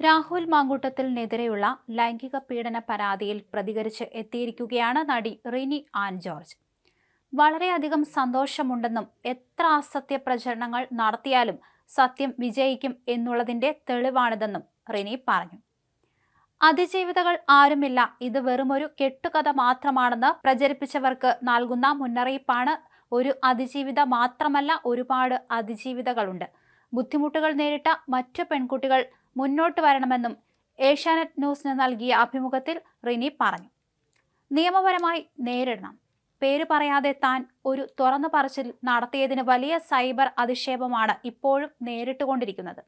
രാഹുൽ മാങ്കൂട്ടത്തിനെതിരെയുള്ള ലൈംഗിക പീഡന പരാതിയിൽ പ്രതികരിച്ച് എത്തിയിരിക്കുകയാണ് നടി റിനി ആൻ ജോർജ്. വളരെയധികം സന്തോഷമുണ്ടെന്നും എത്ര അസത്യ പ്രചരണങ്ങൾ നടത്തിയാലും സത്യം വിജയിക്കും എന്നുള്ളതിന്റെ തെളിവാണിതെന്നും റിനി പറഞ്ഞു. അതിജീവിതകൾ ആരുമില്ല ഇത് വെറുമൊരു കെട്ടുകഥ മാത്രമാണെന്ന് പ്രചരിപ്പിച്ചവർക്ക് നൽകുന്ന മുന്നറിയിപ്പാണ്. ഒരു അതിജീവിത മാത്രമല്ല ഒരുപാട് അതിജീവിതകളുണ്ട്. ബുദ്ധിമുട്ടുകൾ നേരിട്ട മറ്റു പെൺകുട്ടികൾ മുന്നോട്ട് വരണമെന്നും ഏഷ്യാനെറ്റ് ന്യൂസിന് നൽകിയ അഭിമുഖത്തിൽ റിനി പറഞ്ഞു. നിയമപരമായി നേരിടണം. പേര് പറയാതെ താൻ ഒരു തുറന്നു പറച്ചിൽ നടത്തിയതിന് വലിയ സൈബർ അധിക്ഷേപമാണ് ഇപ്പോഴും നേരിട്ടുകൊണ്ടിരിക്കുന്നത്.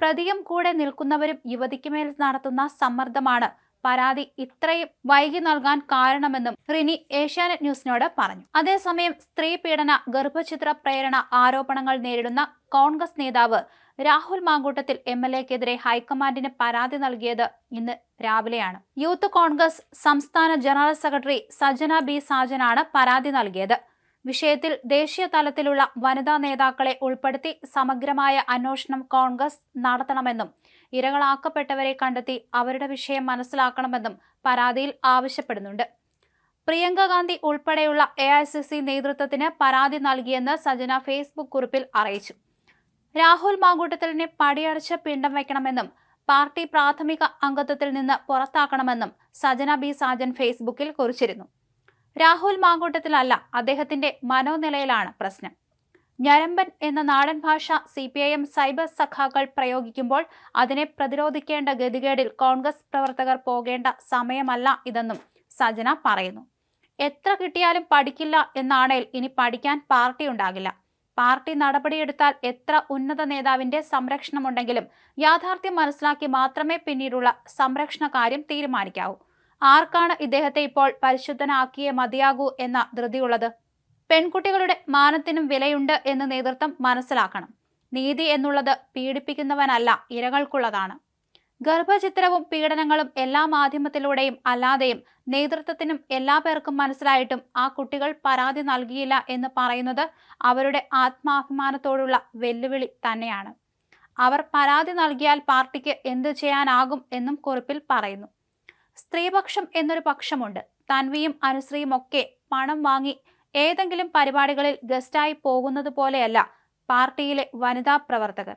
പ്രതിയും കൂടെ നിൽക്കുന്നവരും യുവതിക്കുമേൽ നടത്തുന്ന സമ്മർദ്ദമാണ് പരാതി ഇത്രയും വൈകി നൽകാൻ കാരണമെന്നും റിനി ഏഷ്യാനെറ്റ് ന്യൂസിനോട് പറഞ്ഞു. അതേസമയം സ്ത്രീ പീഡന ഗർഭചിത്ര പ്രേരണ ആരോപണങ്ങൾ നേരിടുന്ന കോൺഗ്രസ് നേതാവ് രാഹുൽ മാങ്കൂട്ടത്തിൽ എം എൽ എക്കെതിരെ ഹൈക്കമാൻഡിന് പരാതി നൽകിയത് ഇന്ന് രാവിലെയാണ്. യൂത്ത് കോൺഗ്രസ് സംസ്ഥാന ജനറൽ സെക്രട്ടറി സജന ബി. സാജനാണ് പരാതി നൽകിയത്. വിഷയത്തിൽ ദേശീയ തലത്തിലുള്ള വനിതാ നേതാക്കളെ ഉൾപ്പെടുത്തി സമഗ്രമായ അന്വേഷണം കോൺഗ്രസ് നടത്തണമെന്നും ഇരകളാക്കപ്പെട്ടവരെ കണ്ടെത്തി അവരുടെ വിഷയം മനസ്സിലാക്കണമെന്നും പരാതിയിൽ ആവശ്യപ്പെടുന്നുണ്ട്. പ്രിയങ്ക ഗാന്ധി ഉൾപ്പെടെയുള്ള എ ഐ സി സി നേതൃത്വത്തിന് പരാതി നൽകിയെന്ന് സജന ഫേസ്ബുക്ക് കുറിപ്പിൽ അറിയിച്ചു. രാഹുൽ മാങ്കൂട്ടത്തിലിനെ പടിയടച്ച് പിണ്ടം വയ്ക്കണമെന്നും പാർട്ടി പ്രാഥമിക അംഗത്വത്തിൽ നിന്ന് പുറത്താക്കണമെന്നും സജന ബി സാജൻ ഫേസ്ബുക്കിൽ കുറിച്ചിരുന്നു. രാഹുൽ മാങ്കൂട്ടത്തിലല്ല അദ്ദേഹത്തിന്റെ മനോനിലയിലാണ് പ്രശ്നം. ഞരമ്പൻ എന്ന നാടൻ ഭാഷ C P I M cyber സഖാക്കൾ പ്രയോഗിക്കുമ്പോൾ അതിനെ പ്രതിരോധിക്കേണ്ട ഗതികേടിൽ കോൺഗ്രസ് പ്രവർത്തകർ പോകേണ്ട സമയമല്ല ഇതെന്നും സജന പറയുന്നു. എത്ര കിട്ടിയാലും പഠിക്കില്ല എന്നാണേൽ ഇനി പഠിക്കാൻ പാർട്ടി ഉണ്ടാകില്ല. പാർട്ടി നടപടിയെടുത്താൽ എത്ര ഉന്നത നേതാവിന്റെ സംരക്ഷണമുണ്ടെങ്കിലും യാഥാർത്ഥ്യം മനസ്സിലാക്കി മാത്രമേ പിന്നീടുള്ള സംരക്ഷണ കാര്യം തീരുമാനിക്കാവൂ. ആർക്കാണ് ഇദ്ദേഹത്തെ ഇപ്പോൾ പരിശുദ്ധനാക്കിയേ മതിയാകൂ എന്ന ധൃതിയുള്ളത്? പെൺകുട്ടികളുടെ മാനത്തിനും വിലയുണ്ട് എന്ന് നേതൃത്വം മനസ്സിലാക്കണം. നീതി എന്നുള്ളത് പീഡിപ്പിക്കുന്നവനല്ല ഇരകൾക്കുള്ളതാണ്. ഗർഭചിത്രവും പീഡനങ്ങളും എല്ലാ മാധ്യമത്തിലൂടെയും അല്ലാതെയും നേതൃത്വത്തിനും എല്ലാ പേർക്കും മനസ്സിലായിട്ടും ആ കുട്ടികൾ പരാതി നൽകിയില്ല എന്ന് പറയുന്നത് അവരുടെ ആത്മാഭിമാനത്തോടുള്ള വെല്ലുവിളി തന്നെയാണ്. അവർ പരാതി നൽകിയാൽ പാർട്ടിക്ക് എന്തു ചെയ്യാനാകും എന്നും കുറിപ്പിൽ പറയുന്നു. സ്ത്രീപക്ഷം എന്നൊരു പക്ഷമുണ്ട്. തൻവിയും അനുശ്രീയും ഒക്കെ പണം വാങ്ങി ഏതെങ്കിലും പരിപാടികളിൽ ഗസ്റ്റായി പോകുന്നത് പോലെയല്ല പാർട്ടിയിലെ വനിതാ പ്രവർത്തകർ.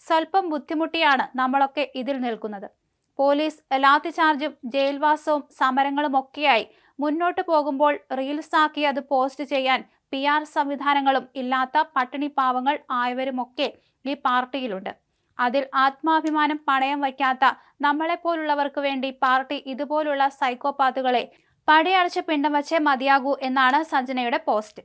സ്വല്പം ബുദ്ധിമുട്ടിയാണ് നമ്മളൊക്കെ ഇതിൽ നിൽക്കുന്നത്. പോലീസ് ലാത്തി ചാർജും ജയിൽവാസവും സമരങ്ങളും ഒക്കെയായി മുന്നോട്ട് പോകുമ്പോൾ റീൽസാക്കി അത് പോസ്റ്റ് ചെയ്യാൻ പി ആർ സംവിധാനങ്ങളും ഇല്ലാത്ത പട്ടിണി പാവങ്ങൾ ആയവരുമൊക്കെ ഈ പാർട്ടിയിലുണ്ട്. അതിൽ ആത്മാഭിമാനം പണയം വയ്ക്കാത്ത നമ്മളെപ്പോലുള്ളവർക്ക് വേണ്ടി പാർട്ടി ഇതുപോലുള്ള സൈക്കോപാത്തുകളെ പടിയടച്ച് പിണ്ടം വച്ചേ മതിയാകൂ എന്നാണ് സഞ്ജനയുടെ പോസ്റ്റ്